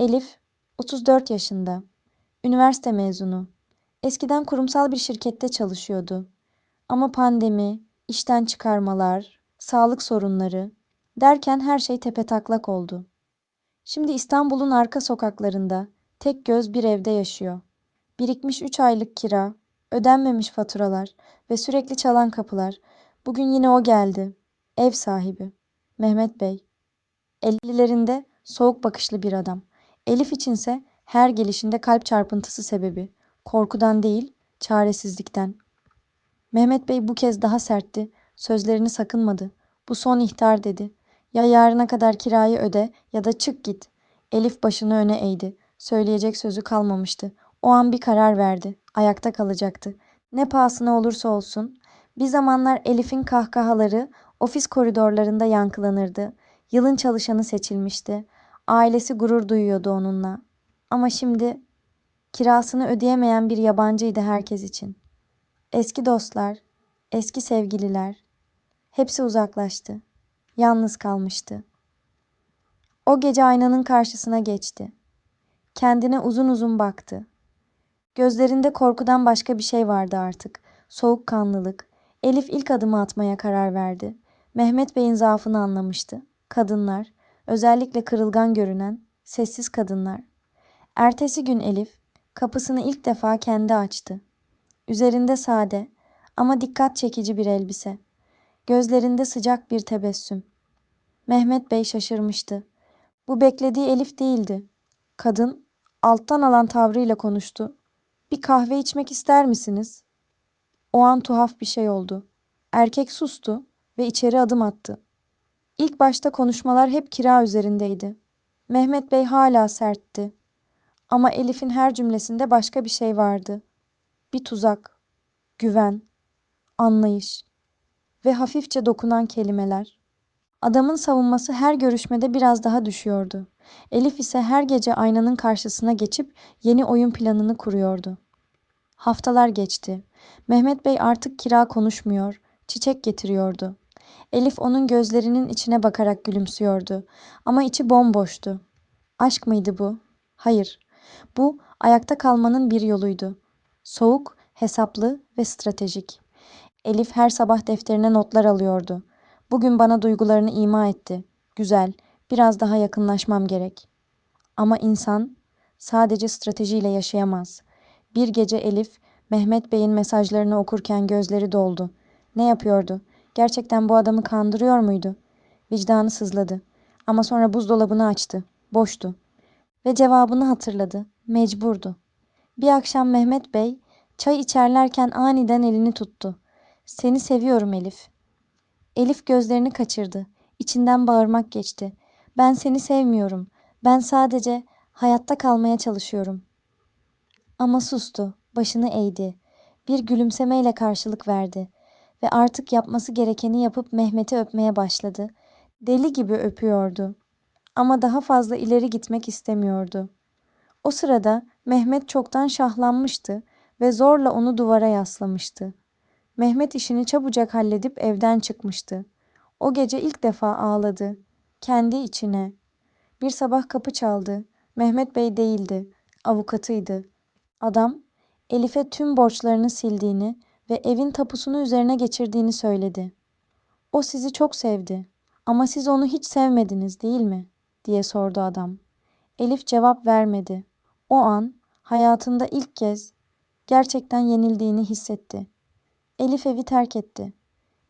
Elif, 34 yaşında. Üniversite mezunu. Eskiden kurumsal bir şirkette çalışıyordu. Ama pandemi, işten çıkarmalar, sağlık sorunları derken her şey tepetaklak oldu. Şimdi İstanbul'un arka sokaklarında tek göz bir evde yaşıyor. Birikmiş 3 aylık kira, ödenmemiş faturalar ve sürekli çalan kapılar. Bugün yine o geldi. Ev sahibi. Mehmet Bey. Ellilerinde soğuk bakışlı bir adam. Elif içinse her gelişinde kalp çarpıntısı sebebi. Korkudan değil, çaresizlikten. Mehmet Bey bu kez daha sertti. Sözlerini sakınmadı. Bu son ihtar dedi. Ya yarına kadar kirayı öde ya da çık git. Elif başını öne eğdi. Söyleyecek sözü kalmamıştı. O an bir karar verdi. Ayakta kalacaktı. Ne pahasına olursa olsun. Bir zamanlar Elif'in kahkahaları ofis koridorlarında yankılanırdı. Yılın çalışanı seçilmişti. Ailesi gurur duyuyordu onunla. Ama şimdi kirasını ödeyemeyen bir yabancıydı herkes için. Eski dostlar, eski sevgililer hepsi uzaklaştı. Yalnız kalmıştı. O gece aynanın karşısına geçti. Kendine uzun uzun baktı. Gözlerinde korkudan başka bir şey vardı artık. Soğukkanlılık. Elif ilk adımı atmaya karar verdi. Mehmet Bey'in zaafını anlamıştı. Kadınlar, özellikle kırılgan görünen, sessiz kadınlar. Ertesi gün Elif kapısını ilk defa kendi açtı. Üzerinde sade ama dikkat çekici bir elbise. Gözlerinde sıcak bir tebessüm. Mehmet Bey şaşırmıştı. Bu beklediği Elif değildi. Kadın alttan alan tavrıyla konuştu. Bir kahve içmek ister misiniz? O an tuhaf bir şey oldu. Erkek sustu ve içeri adım attı. İlk başta konuşmalar hep kira üzerindeydi. Mehmet Bey hala sertti. Ama Elif'in her cümlesinde başka bir şey vardı. Bir tuzak, güven, anlayış ve hafifçe dokunan kelimeler. Adamın savunması her görüşmede biraz daha düşüyordu. Elif ise her gece aynanın karşısına geçip yeni oyun planını kuruyordu. Haftalar geçti. Mehmet Bey artık kira konuşmuyor, çiçek getiriyordu. Elif onun gözlerinin içine bakarak gülümsüyordu. Ama içi bomboştu. Aşk mıydı bu? Hayır. Bu ayakta kalmanın bir yoluydu. Soğuk, hesaplı ve stratejik. Elif her sabah defterine notlar alıyordu. Bugün bana duygularını ima etti. Güzel, biraz daha yakınlaşmam gerek. Ama insan sadece stratejiyle yaşayamaz. Bir gece Elif, Mehmet Bey'in mesajlarını okurken gözleri doldu. Ne yapıyordu? Gerçekten bu adamı kandırıyor muydu? Vicdanı sızladı. Ama sonra buzdolabını açtı. Boştu. Ve cevabını hatırladı. Mecburdu. Bir akşam Mehmet Bey çay içerlerken aniden elini tuttu. Seni seviyorum Elif. Elif gözlerini kaçırdı. İçinden bağırmak geçti. Ben seni sevmiyorum. Ben sadece hayatta kalmaya çalışıyorum. Ama sustu. Başını eğdi. Bir gülümsemeyle karşılık verdi ve artık yapması gerekeni yapıp Mehmet'i öpmeye başladı. Deli gibi öpüyordu. Ama daha fazla ileri gitmek istemiyordu. O sırada Mehmet çoktan şahlanmıştı ve zorla onu duvara yaslamıştı. Mehmet işini çabucak halledip evden çıkmıştı. O gece ilk defa ağladı. Kendi içine. Bir sabah kapı çaldı. Mehmet Bey değildi. Avukatıydı. Adam Elif'e tüm borçlarını sildiğini ve evin tapusunu üzerine geçirdiğini söyledi. O sizi çok sevdi ama siz onu hiç sevmediniz değil mi? diye sordu adam. Elif cevap vermedi. O an hayatında ilk kez gerçekten yenildiğini hissetti. Elif evi terk etti.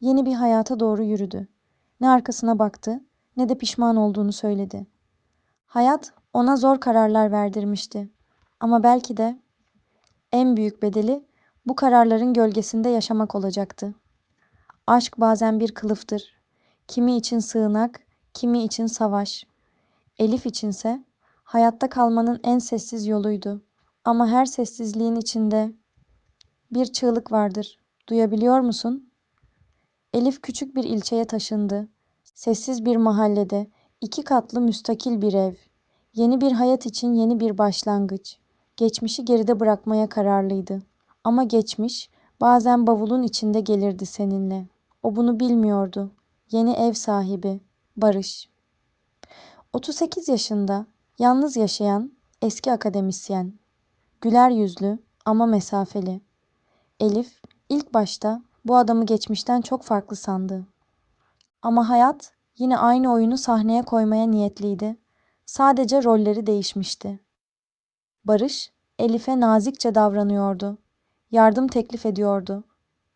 Yeni bir hayata doğru yürüdü. Ne arkasına baktı ne de pişman olduğunu söyledi. Hayat ona zor kararlar verdirmişti. Ama belki de en büyük bedeli bu kararların gölgesinde yaşamak olacaktı. Aşk bazen bir kılıftır. Kimi için sığınak, kimi için savaş. Elif içinse hayatta kalmanın en sessiz yoluydu. Ama her sessizliğin içinde bir çığlık vardır. Duyabiliyor musun? Elif küçük bir ilçeye taşındı. Sessiz bir mahallede, iki katlı müstakil bir ev. Yeni bir hayat için yeni bir başlangıç. Geçmişi geride bırakmaya kararlıydı. Ama geçmiş bazen bavulun içinde gelirdi seninle. O bunu bilmiyordu. Yeni ev sahibi, Barış. 38 yaşında, Yalnız yaşayan eski akademisyen. Güler yüzlü ama mesafeli. Elif ilk başta bu adamı geçmişten çok farklı sandı. Ama hayat yine aynı oyunu sahneye koymaya niyetliydi. Sadece rolleri değişmişti. Barış Elif'e nazikçe davranıyordu. Yardım teklif ediyordu.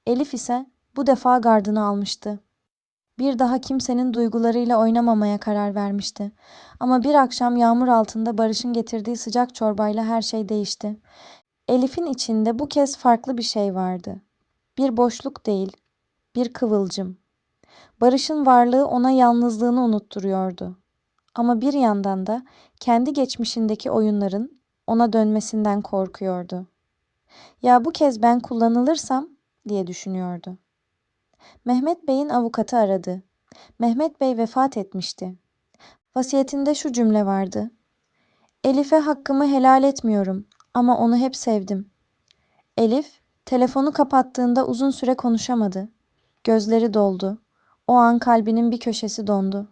Elif ise bu defa gardını almıştı. Bir daha kimsenin duygularıyla oynamamaya karar vermişti. Ama bir akşam yağmur altında Barış'ın getirdiği sıcak çorbayla her şey değişti. Elif'in içinde bu kez farklı bir şey vardı. Bir boşluk değil, bir kıvılcım. Barış'ın varlığı ona yalnızlığını unutturuyordu. Ama bir yandan da kendi geçmişindeki oyunların ona dönmesinden korkuyordu. Ya bu kez ben kullanılırsam diye düşünüyordu. Mehmet Bey'in avukatı aradı. Mehmet Bey vefat etmişti. Vasiyetinde şu cümle vardı. Elif'e hakkımı helal etmiyorum ama onu hep sevdim. Elif telefonu kapattığında uzun süre konuşamadı. Gözleri doldu. O an kalbinin bir köşesi dondu.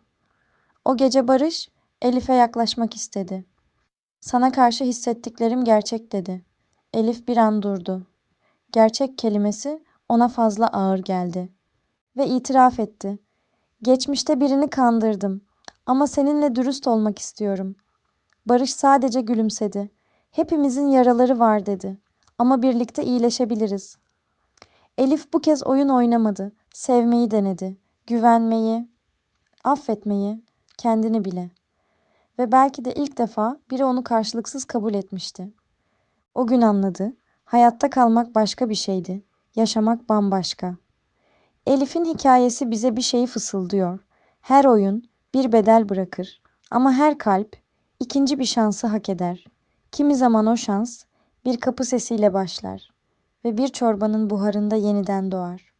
O gece Barış Elif'e yaklaşmak istedi. Sana karşı hissettiklerim gerçek dedi. Elif bir an durdu. Gerçek kelimesi ona fazla ağır geldi. Ve itiraf etti. Geçmişte birini kandırdım ama seninle dürüst olmak istiyorum. Barış sadece gülümsedi. Hepimizin yaraları var dedi. Ama birlikte iyileşebiliriz. Elif bu kez oyun oynamadı. Sevmeyi denedi. Güvenmeyi, affetmeyi, kendini bile. Ve belki de ilk defa biri onu karşılıksız kabul etmişti. O gün anladı. Hayatta kalmak başka bir şeydi. Yaşamak bambaşka. Elif'in hikayesi bize bir şeyi fısıldıyor. Her oyun bir bedel bırakır. Ama her kalp ikinci bir şansı hak eder. Kimi zaman o şans bir kapı sesiyle başlar ve bir çorbanın buharında yeniden doğar.